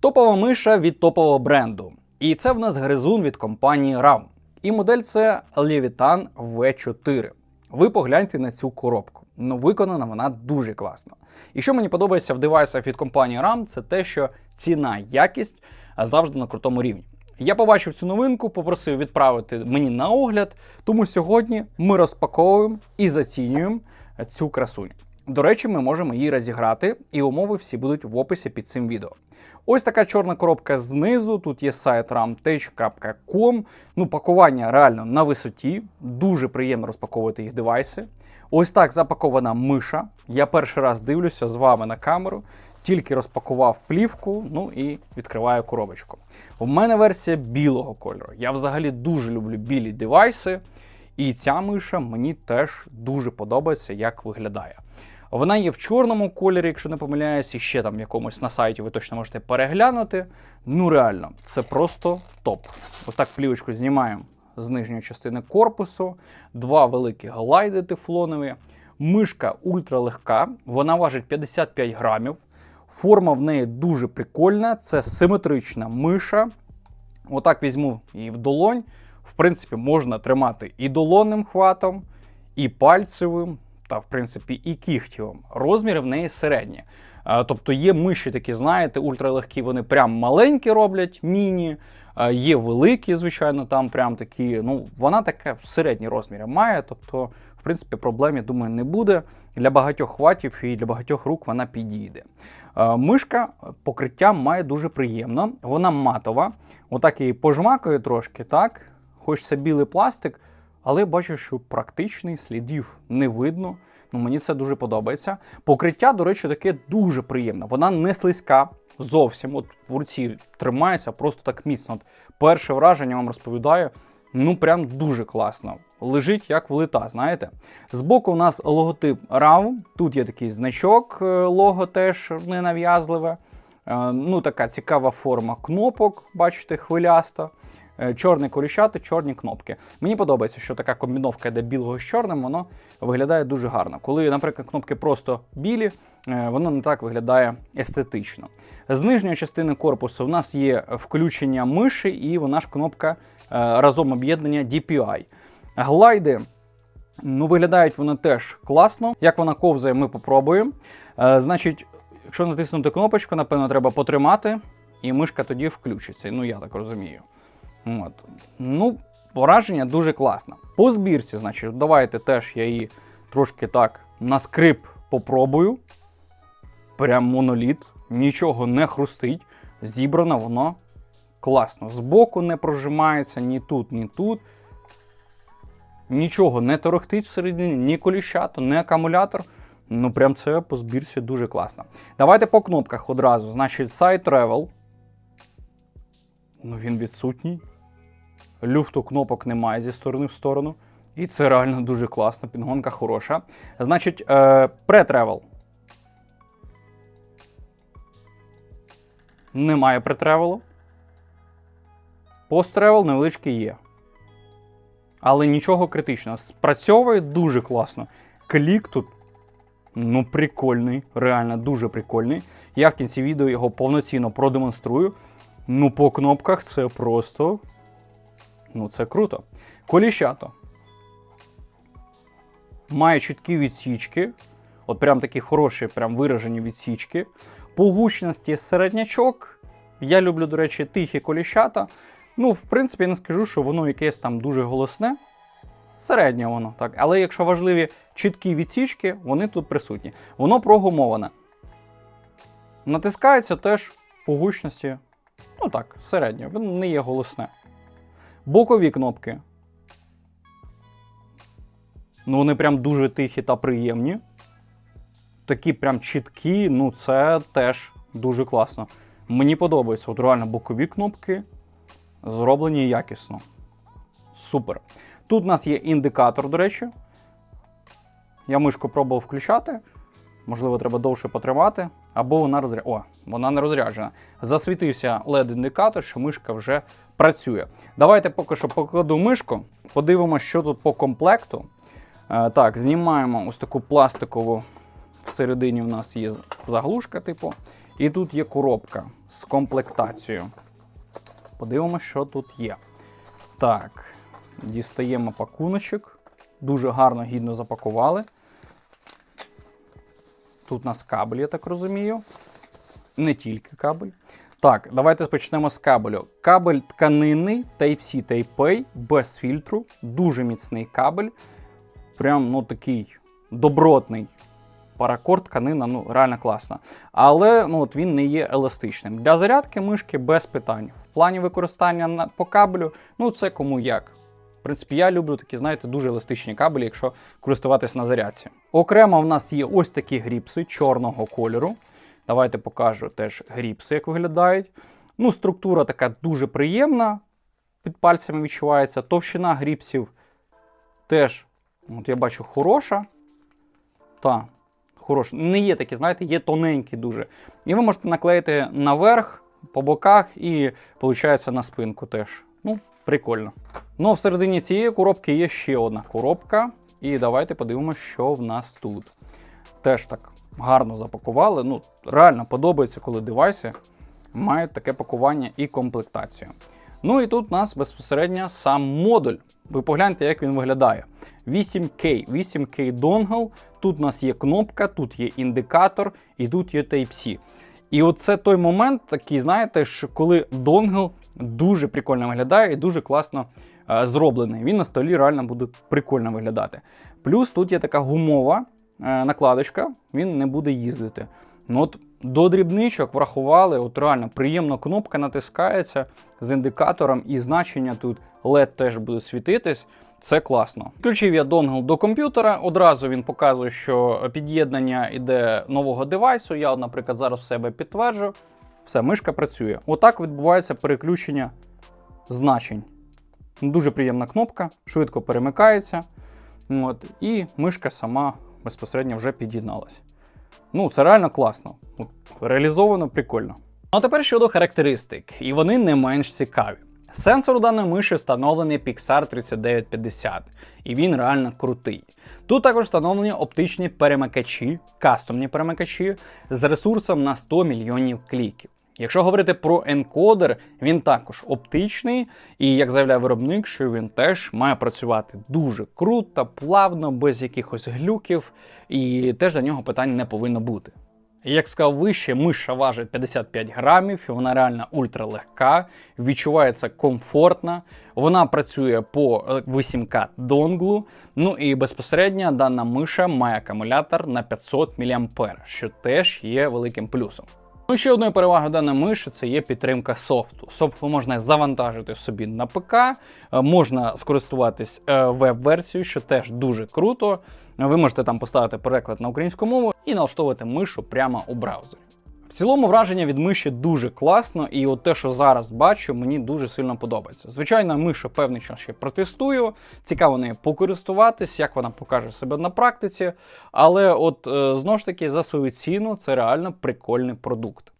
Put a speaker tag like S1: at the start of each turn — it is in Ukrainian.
S1: Топова миша від топового бренду. І це в нас гризун від компанії RAM. І модель це Levitan V4. Ви погляньте на цю коробку. Ну, виконана вона дуже класно. І що мені подобається в девайсах від компанії RAM, це те, що ціна, якість завжди на крутому рівні. Я побачив цю новинку, попросив відправити мені на огляд, тому сьогодні ми розпаковуємо і зацінюємо цю красуню. До речі, ми можемо її розіграти, і умови всі будуть в описі під цим відео. Ось така чорна коробка знизу. Тут є сайт ramtech.com. Ну, пакування реально на висоті. Дуже приємно розпаковувати їх девайси. Ось так запакована миша. Я перший раз дивлюся з вами на камеру. Тільки розпакував плівку, ну і відкриваю коробочку. У мене версія білого кольору. Я взагалі дуже люблю білі девайси. І ця миша мені теж дуже подобається, як виглядає. Вона є в чорному кольорі, якщо не помиляюсь, і ще там якомусь на сайті ви точно можете переглянути. Ну реально, це просто топ. Ось так плівочку знімаємо з нижньої частини корпусу, два великі глайди тефлонові. Мишка ультралегка, вона важить 55 грамів. Форма в неї дуже прикольна, це симетрична миша. Отак візьму її в долонь. В принципі, можна тримати і долонним хватом, і пальцевим, та в принципі і кігтєвим. Розміри в неї середні. Е, Тобто є миші такі, знаєте, ультралегкі, вони прям маленькі роблять, міні. Е, Є великі, звичайно, там прям такі. Ну, вона таке в середні розміри має. Тобто, в принципі, проблем, я думаю, не буде. Для багатьох хватів і для багатьох рук вона підійде. Е, Мишка покриття має дуже приємно, вона матова. Отак її пожмакаю трошки, так. Хочеться білий пластик, але бачу, що практичний слідів не видно. Ну, мені це дуже подобається. Покриття, до речі, таке дуже приємне. Вона не слизька зовсім. От в руці тримається просто так міцно. От перше враження вам розповідаю. Ну, прям дуже класно. Лежить як влита, знаєте. Збоку у нас логотип RAW. Тут є такий значок, е, лого теж ненав'язливе. Е, Ну, така цікава форма кнопок, бачите, хвиляста. Е, Чорне коліщати, чорні кнопки. Мені подобається, що така комбіновка йде білого з чорним, воно виглядає дуже гарно. Коли, наприклад, кнопки просто білі, е, воно не так виглядає естетично. З нижньої частини корпусу в нас є включення миші, і вона ж кнопка е, разом об'єднання DPI. Глайди. Ну, виглядають вони теж класно. Як вона ковзає, ми попробуємо. Е, значить, якщо натиснути кнопочку, напевно, треба потримати, і мишка тоді включиться. Ну, я так розумію. От. Ну, враження дуже класне. По збірці, значить, давайте теж я її трошки так на скрип попробую. Прям моноліт, нічого не хрустить. Зібрано воно класно. Збоку не прожимається ні тут, ні тут. Нічого не торохтить всередині, ні коліщато, ні акумулятор. Ну, прям це по збірці дуже класно. Давайте по кнопках одразу. Значить, Side Travel. Ну, він відсутній. Люфту кнопок немає зі сторони в сторону. І це реально дуже класно, підгонка хороша. Значить, е, pre-travel. Немає претревелу. Пост-тревел невеличкий є. Але нічого критичного. Спрацьовує дуже класно. Клік тут, ну, прикольний, реально дуже прикольний. Я в кінці відео його повноцінно продемонструю. Ну, по кнопках це просто. Ну, це круто. Коліщато. Має чіткі відсічки. От прям такі хороші, прям виражені відсічки. По гучності середнячок. Я люблю, до речі, тихі коліщата. Ну, в принципі, я не скажу, що воно якесь там дуже голосне. Середнє воно, так. Але якщо важливі чіткі відсічки, вони тут присутні. Воно прогумоване. Натискається теж по гучності. Ну так, середнє, воно не є голосне. Бокові кнопки. Ну, вони прям дуже тихі та приємні. Такі прям чіткі, ну це теж дуже класно. Мені подобається. От реально бокові кнопки зроблені якісно. Супер. Тут у нас є індикатор, до речі. Я мишку пробував включати. Можливо, треба довше потримати. Або вона розря... О, вона не розряджена. Засвітився LED-індикатор, що мишка вже працює. Давайте поки що покладу мишку, подивимося, що тут по комплекту. Е, так, знімаємо ось таку пластикову. Всередині в нас є заглушка, типу. І тут є коробка. з комплектацією. Подивимося, що тут є. Так, дістаємо пакуночок. Дуже гарно, гідно запакували. Тут у нас кабель, я так розумію. Не тільки кабель. Так, давайте почнемо з кабелю. Кабель тканинний Type-C Type-A без фільтру. Дуже міцний кабель. Прям ну такий добротний. Паракорд, тканина, ну реально класна. Але ну, от він не є еластичним. Для зарядки мишки без питань. В плані використання по кабелю, ну це кому як. Принципі, я люблю такі, знаєте, дуже еластичні кабелі, якщо користуватися на зарядці. Окремо в нас є ось такі гріпси чорного кольору. Давайте покажу теж гріпси, як виглядають. Ну, структура така дуже приємна, під пальцями відчувається. Товщина гріпсів теж, от я бачу, хороша. Та, хороша. Не є такі, знаєте, є тоненькі дуже. І ви можете наклеїти наверх, по боках і, виходить, на спинку теж. Прикольно. Ну, а всередині цієї коробки є ще одна коробка. І давайте подивимося, що в нас тут. Теж так гарно запакували. Ну, реально подобається, коли девайси мають таке пакування і комплектацію. Ну і тут у нас безпосередньо сам модуль. Ви погляньте, як він виглядає. 8K, 8K донгл. Тут у нас є кнопка, тут є індикатор і тут є Type-C. І оце той момент, такий, знаєте, що коли донгл дуже прикольно виглядає і дуже класно е, зроблений. Він на столі реально буде прикольно виглядати. Плюс тут є така гумова е, накладочка, він не буде їздити. Ну от До дрібничок врахували, от реально приємно кнопка натискається з індикатором, і значення тут LED теж буде світитись. Це класно. Включив я донгл до комп'ютера. Одразу він показує, що під'єднання іде нового девайсу. Я, наприклад, зараз в себе підтверджу. Все, мишка працює. Отак відбувається переключення значень. Дуже приємна кнопка, швидко перемикається. От, і мишка сама безпосередньо вже під'єдналась. Ну, це реально класно. Реалізовано прикольно. Ну, а тепер щодо характеристик, і вони не менш цікаві. Сенсор у даної миші встановлений Pixar 3950, і він реально крутий. Тут також встановлені оптичні перемикачі, кастомні перемикачі з ресурсом на 100 мільйонів кліків. Якщо говорити про енкодер, він також оптичний, і як заявляє виробник, що він теж має працювати дуже круто, плавно, без якихось глюків, і теж до нього питань не повинно бути. Як сказав вище, миша важить 55 грамів, вона реально ультралегка, відчувається комфортно, вона працює по 8К донглу. Ну і безпосередньо дана миша має акумулятор на 500 мА, що теж є великим плюсом. Ну, ще одною перевагою даної миші це є підтримка софту. Софт можна завантажити собі на ПК, е, можна скористуватись е, веб-версією, що теж дуже круто. Ви можете там поставити переклад на українську мову і налаштовувати мишу прямо у браузері. В цілому враження від миші дуже класно, і от те, що зараз бачу, мені дуже сильно подобається. Звичайно, мишу певний час ще протестую, цікаво нею покористуватись, як вона покаже себе на практиці. Але от е, знову ж таки за свою ціну це реально прикольний продукт.